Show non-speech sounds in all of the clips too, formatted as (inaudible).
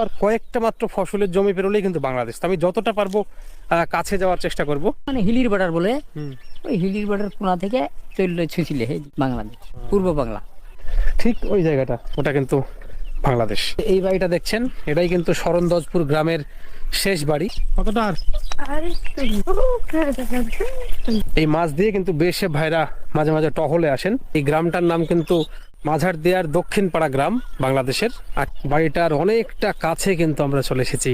আর কয়েকটা মাত্র ফসলের জমি পেরোলেই কিন্তু বাংলাদেশ। আমি যতটা পারব আহ, কাছে যাওয়ার চেষ্টা করব। মানে হিলির বর্ডার বলে ওই হিলির বর্ডার কোনা থেকে চললে ছুঁছিলে এই বাংলাদেশ পূর্ব বাংলা। ঠিক ওই জায়গাটা ওটা কিন্তু বাংলাদেশ। এই বাড়িটা দেখছেন এটাই কিন্তু শরণদজপুর গ্রামের শেষ বাড়ি। কতটা আর? এই মাছ দিয়ে কিন্তু বেশে ভাইরা মাঝে মাঝে টহলে আসেন। এই গ্রামটার নাম কিন্তু মাঝার দেয়ার দক্ষিণ পাড়া গ্রাম বাংলাদেশের। আর বাড়িটার অনেকটা কাছে কিন্তু আমরা চলে এসেছি।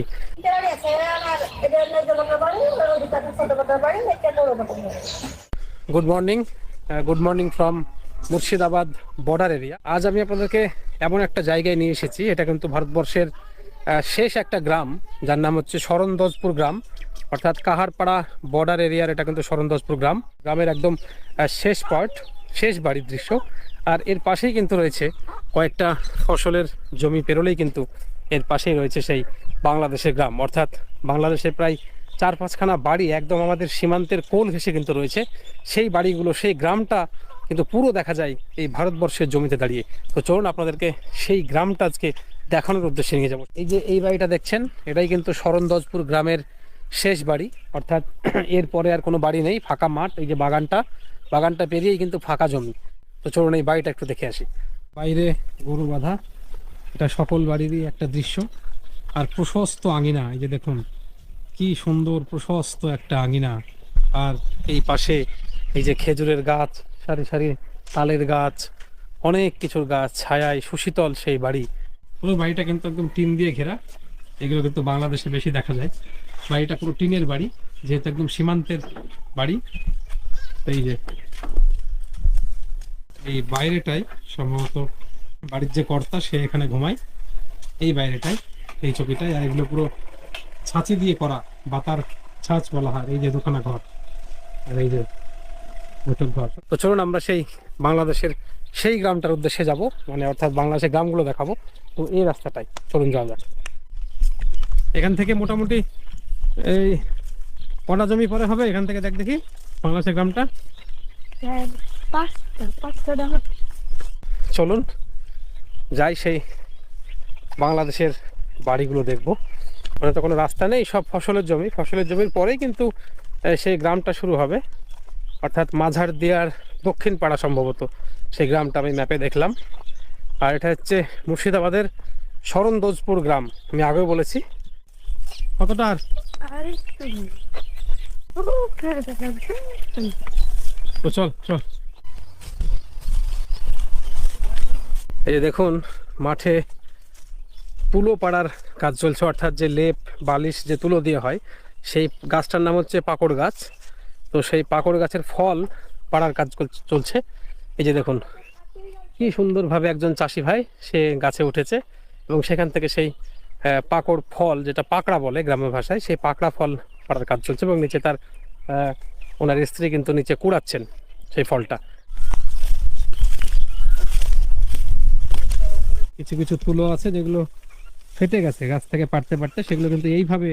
Good morning good morning from Murshidabad border area আজ আমি আপনাদেরকে এমন একটা জায়গায় নিয়ে এসেছি, এটা কিন্তু ভারতবর্ষের শেষ একটা গ্রাম, যার নাম হচ্ছে শরণদজপুর গ্রাম। অর্থাৎ কাহারপাড়া বর্ডার এরিয়ার এটা কিন্তু শরণদজপুর গ্রাম। গ্রামের একদম শেষ পার্ট শেষ বাড়ির দৃশ্য। আর এর পাশেই কিন্তু রয়েছে কয়েকটা ফসলের জমি পেরোলেই কিন্তু এর পাশেই রয়েছে সেই বাংলাদেশের গ্রাম। অর্থাৎ বাংলাদেশের প্রায় চার পাঁচখানা বাড়ি একদম আমাদের সীমান্তের কোল ঘেসে কিন্তু রয়েছে। সেই বাড়িগুলো, সেই গ্রামটা কিন্তু পুরো দেখা যায় এই ভারতবর্ষের জমিতে দাঁড়িয়ে। তো চলুন আপনাদেরকে সেই গ্রামটা আজকে দেখানোর উদ্দেশ্যে নিয়ে যাব। এই যে এই বাড়িটা দেখছেন, এটাই কিন্তু শরণদজপুর গ্রামের শেষ বাড়ি। অর্থাৎ (clears throat) এরপরে আর কোনো বাড়ি নেই, ফাঁকা মাঠ, এই যে বাগানটা। বাগানটা পেরিয়েই কিন্তু ফাঁকা জমি। তো চলুন এই বাড়িটা একটু দেখে আসি। বাইরে গরু বাঁধা, এটা সকল বাড়িরই একটা দৃশ্য। আর প্রশস্ত আঙিনা, এই যে দেখুন, কি সুন্দর প্রশস্ত একটা আঙিনা। আর এই পাশে এই যে খেজুরের গাছ, সারি সারি তালের গাছ, অনেক কিছুর গাছ, ছায়ায় সুশীতল সেই বাড়ি। পুরো বাড়িটা কিন্তু একদম টিন দিয়ে ঘেরা। এগুলো কিন্তু বাংলাদেশে বেশি দেখা যায়। বাড়িটা পুরো টিনের বাড়ি, যেহেতু একদম সীমান্তের বাড়ি। এই যে, এই বাইরেটাই সম্ভবত বাড়ির যে কর্তা, সে এখানে ঘুমায়। এই বাইরেটাই, এই ছবিটাই, আর এগুলো পুরো ছাঁচি দিয়ে করা, বাতার ছাঁচ বলা হয়, এই যে দোকানা ঘর, আর এই যে ঘর। তো চলুন আমরা সেই বাংলাদেশের সেই গ্রামটার উদ্দেশ্যে যাব মানে অর্থাৎ বাংলাদেশের গ্রামগুলো দেখাবো। তো এই রাস্তাটাই, চলুন যাওয়া যাক। এখান থেকে মোটামুটি এই কটা জমি পরে হবে? এখান থেকে দেখ দেখি। বাংলাদেশের গ্রামটা? টাকা চলুন যাই সেই বাংলাদেশের বাড়িগুলো দেখব। মানে তো কোনো রাস্তা নেই সব ফসলের জমি। ফসলের জমির পরেই কিন্তু সেই গ্রামটা শুরু হবে। অর্থাৎ মাঝার দেয়ার দক্ষিণ পাড়া সম্ভবত সেই গ্রামটা আমি ম্যাপে দেখলাম। আর এটা হচ্ছে মুর্শিদাবাদের শরণদোজপুর গ্রাম আমি আগেও বলেছি। কতটা? আর আরে চল চল। এই যে দেখুন, মাঠে তুলো পাড়ার কাজ চলছে, অর্থাৎ যে লেপ, বালিশ যে তুলো দিয়ে হয়, সেই গাছটার নাম হচ্ছে পাকড় গাছ। তো সেই পাকড় গাছের ফল পাড়ার কাজ চলছে। এই যে দেখুন, কি সুন্দরভাবে একজন চাষি ভাই, সে গাছে উঠেছে এবং সেখান থেকে সেই পাকড় ফল, যেটা পাকড়া বলে গ্রামের ভাষায়, সেই পাকড়া ফল পাড়ার কাজ চলছে এবং নিচে তার ওনার স্ত্রী কিন্তু নিচে কুড়াচ্ছেন সেই ফলটা। কিছু কিছু তুলো আছে যেগুলো ফেটে গেছে, গাছ থেকে পারতে পারতে সেগুলো কিন্তু এইভাবে